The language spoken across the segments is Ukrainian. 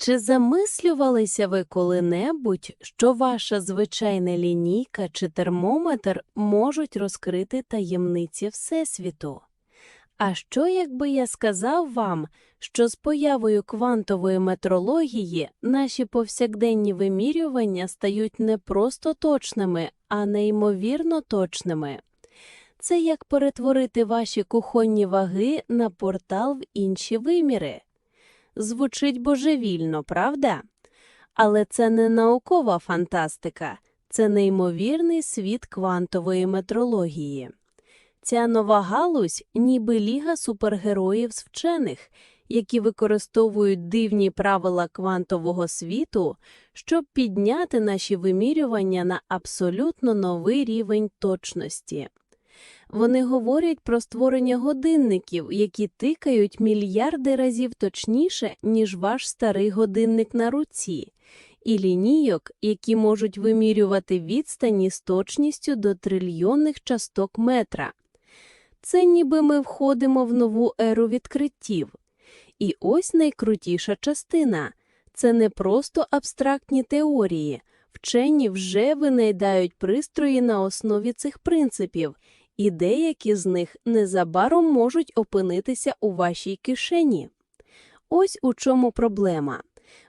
Чи замислювалися ви коли-небудь, що ваша звичайна лінійка чи термометр можуть розкрити таємниці Всесвіту? А що, якби я сказав вам, що з появою квантової метрології наші повсякденні вимірювання стають не просто точними, а неймовірно точними? Це як перетворити ваші кухонні ваги на портал в інші виміри. Звучить божевільно, правда? Але це не наукова фантастика, це неймовірний світ квантової метрології. Ця нова галузь ніби ліга супергероїв з вчених, які використовують дивні правила квантового світу, щоб підняти наші вимірювання на абсолютно новий рівень точності. Вони говорять про створення годинників, які тикають мільярди разів точніше, ніж ваш старий годинник на руці, і лінійок, які можуть вимірювати відстані з точністю до трильйонних часток метра. Це ніби ми входимо в нову еру відкриттів. І ось найкрутіша частина це не просто абстрактні теорії. Вчені вже винайдають пристрої на основі цих принципів, і деякі з них незабаром можуть опинитися у вашій кишені. Ось у чому проблема.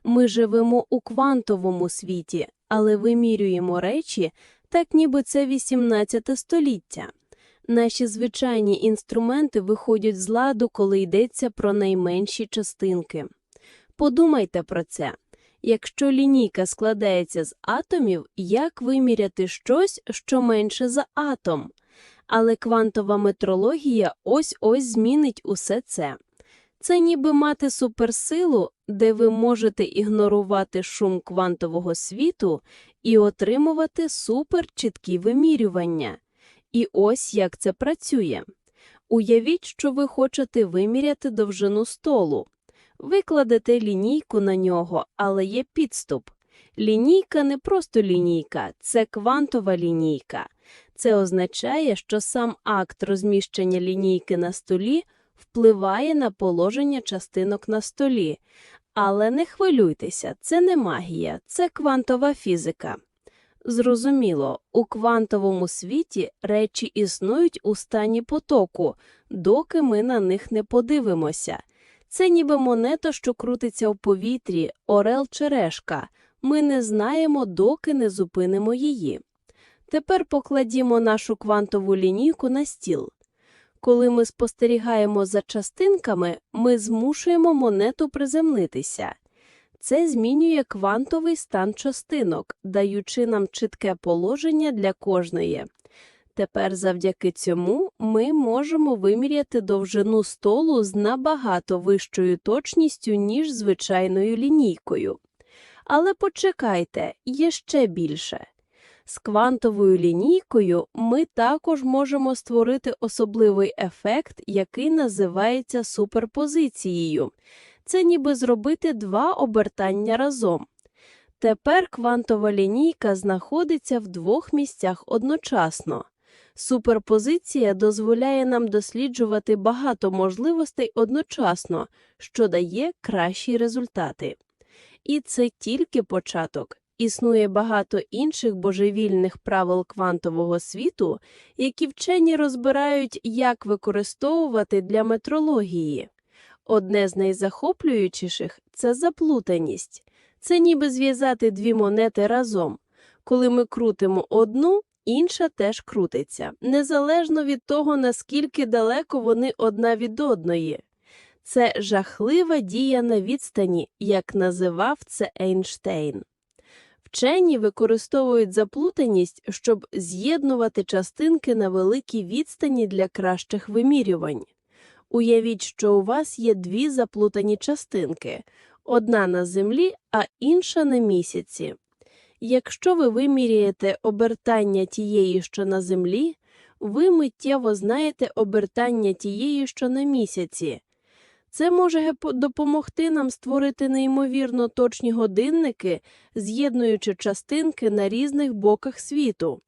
Ми живемо у квантовому світі, але вимірюємо речі, так ніби це 18 століття. Наші звичайні інструменти виходять з ладу, коли йдеться про найменші частинки. Подумайте про це. Якщо лінійка складається з атомів, як виміряти щось, що менше за атом? Але квантова метрологія ось-ось змінить усе це. Це ніби мати суперсилу, де ви можете ігнорувати шум квантового світу і отримувати суперчіткі вимірювання. І ось як це працює. Уявіть, що ви хочете виміряти довжину столу. Ви кладете лінійку на нього, але є підступ. Лінійка не просто лінійка, це квантова лінійка. Це означає, що сам акт розміщення лінійки на столі впливає на положення частинок на столі. Але не хвилюйтеся, це не магія, це квантова фізика. Зрозуміло, у квантовому світі речі існують у стані потоку, доки ми на них не подивимося. Це ніби монета, що крутиться в повітрі, орел чи решка. Ми не знаємо, доки не зупинимо її. Тепер покладімо нашу квантову лінійку на стіл. Коли ми спостерігаємо за частинками, ми змушуємо монету приземлитися. Це змінює квантовий стан частинок, даючи нам чітке положення для кожної. Тепер завдяки цьому ми можемо виміряти довжину столу з набагато вищою точністю, ніж звичайною лінійкою. Але почекайте, є ще більше. З квантовою лінійкою ми також можемо створити особливий ефект, який називається суперпозицією. Це ніби зробити два обертання разом. Тепер квантова лінійка знаходиться в двох місцях одночасно. Суперпозиція дозволяє нам досліджувати багато можливостей одночасно, що дає кращі результати. І це тільки початок. Існує багато інших божевільних правил квантового світу, які вчені розбирають, як використовувати для метрології. Одне з найзахоплюючіших це заплутаність. Це ніби зв'язати дві монети разом. Коли ми крутимо одну, інша теж крутиться, незалежно від того, наскільки далеко вони одна від одної. Це жахлива дія на відстані, як називав це Ейнштейн. Вчені використовують заплутаність, щоб з'єднувати частинки на великій відстані для кращих вимірювань. Уявіть, що у вас є дві заплутані частинки одна на землі, а інша на місяці. Якщо ви виміряєте обертання тієї, що на землі, ви миттєво знаєте обертання тієї, що на місяці. Це може допомогти нам створити неймовірно точні годинники, з'єднуючи частинки на різних боках світу.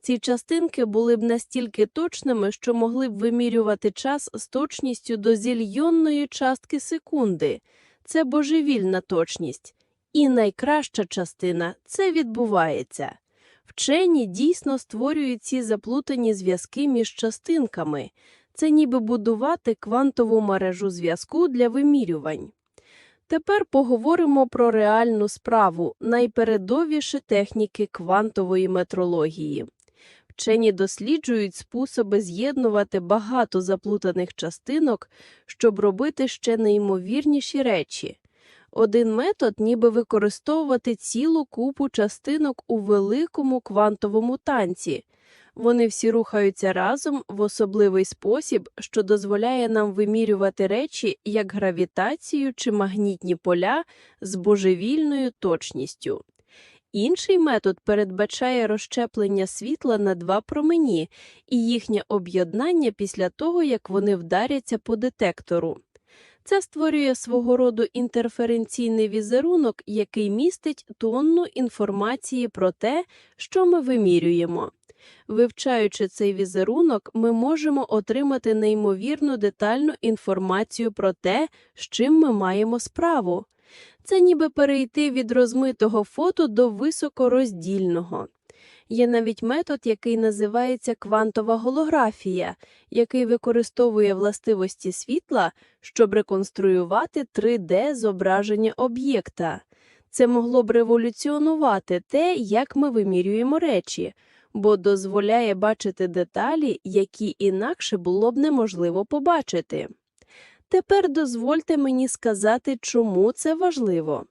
Ці частинки були б настільки точними, що могли б вимірювати час з точністю до зільйонної частки секунди. це божевільна точність. І найкраща частина це відбувається. Вчені дійсно створюють ці заплутані зв'язки між частинками. Це ніби будувати квантову мережу зв'язку для вимірювань. Тепер поговоримо про реальну справу, найпередовіші техніки квантової метрології. Вчені досліджують способи з'єднувати багато заплутаних частинок, щоб робити ще неймовірніші речі. Один метод ніби використовувати цілу купу частинок у великому квантовому танці. Вони всі рухаються разом в особливий спосіб, що дозволяє нам вимірювати речі як гравітацію чи магнітні поля з божевільною точністю. Інший метод передбачає розщеплення світла на два промені і їхнє об'єднання після того, як вони вдаряться по детектору. Це створює свого роду інтерференційний візерунок, який містить тонну інформації про те, що ми вимірюємо. Вивчаючи цей візерунок, ми можемо отримати неймовірно детальну інформацію про те, з чим ми маємо справу. Це ніби перейти від розмитого фото до високороздільного. Є навіть метод, який називається квантова голографія, який використовує властивості світла, щоб реконструювати 3D-зображення об'єкта. Це могло б революціонувати те, як ми вимірюємо речі, бо дозволяє бачити деталі, які інакше було б неможливо побачити. Тепер дозвольте мені сказати, чому це важливо.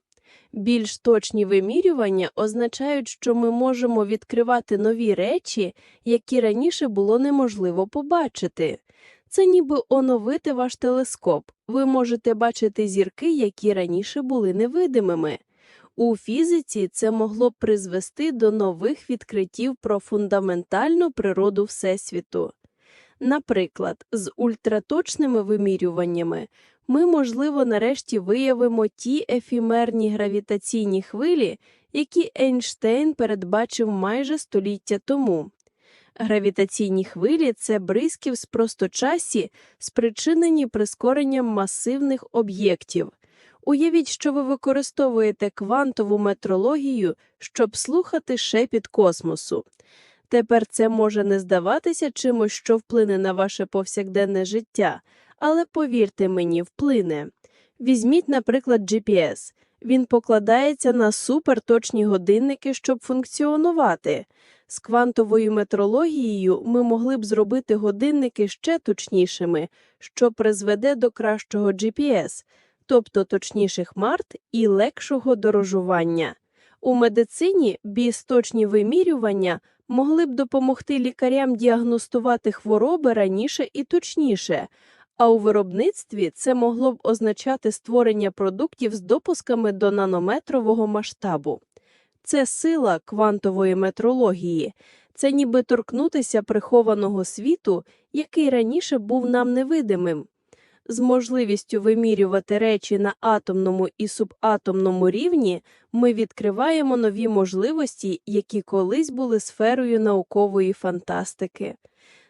Більш точні вимірювання означають, що ми можемо відкривати нові речі, які раніше було неможливо побачити. Це ніби оновити ваш телескоп. Ви можете бачити зірки, які раніше були невидимими. У фізиці це могло б призвести до нових відкриттів про фундаментальну природу Всесвіту. Наприклад, з ультраточними вимірюваннями ми, можливо, нарешті виявимо ті ефімерні гравітаційні хвилі, які Ейнштейн передбачив майже століття тому. Гравітаційні хвилі це бризки в просточасі, спричинені прискоренням масивних об'єктів. Уявіть, що ви використовуєте квантову метрологію, щоб слухати шепіт космосу. Тепер це може не здаватися чимось, що вплине на ваше повсякденне життя, але повірте мені, вплине. Візьміть, наприклад, GPS. Він покладається на суперточні годинники, щоб функціонувати. З квантовою метрологією ми могли б зробити годинники ще точнішими, що призведе до кращого GPS, тобто точніших март і легшого дорожування. У медицині бісточні вимірювання могли б допомогти лікарям діагностувати хвороби раніше і точніше, а у виробництві це могло б означати створення продуктів з допусками до нанометрового масштабу. Це сила квантової метрології, це ніби торкнутися прихованого світу, який раніше був нам невидимим. З можливістю вимірювати речі на атомному і субатомному рівні ми відкриваємо нові можливості, які колись були сферою наукової фантастики.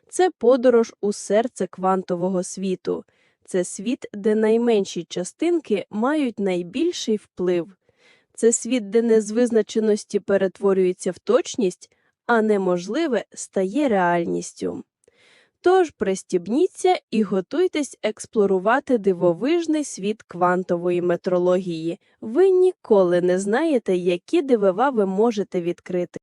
Це подорож у серце квантового світу. Це світ, де найменші частинки мають найбільший вплив. Це світ, де незвизначеності перетворюється в точність, а неможливе стає реальністю. Тож пристібніться і готуйтесь експлорувати дивовижний світ квантової метрології. Ви ніколи не знаєте, які дивива ви можете відкрити.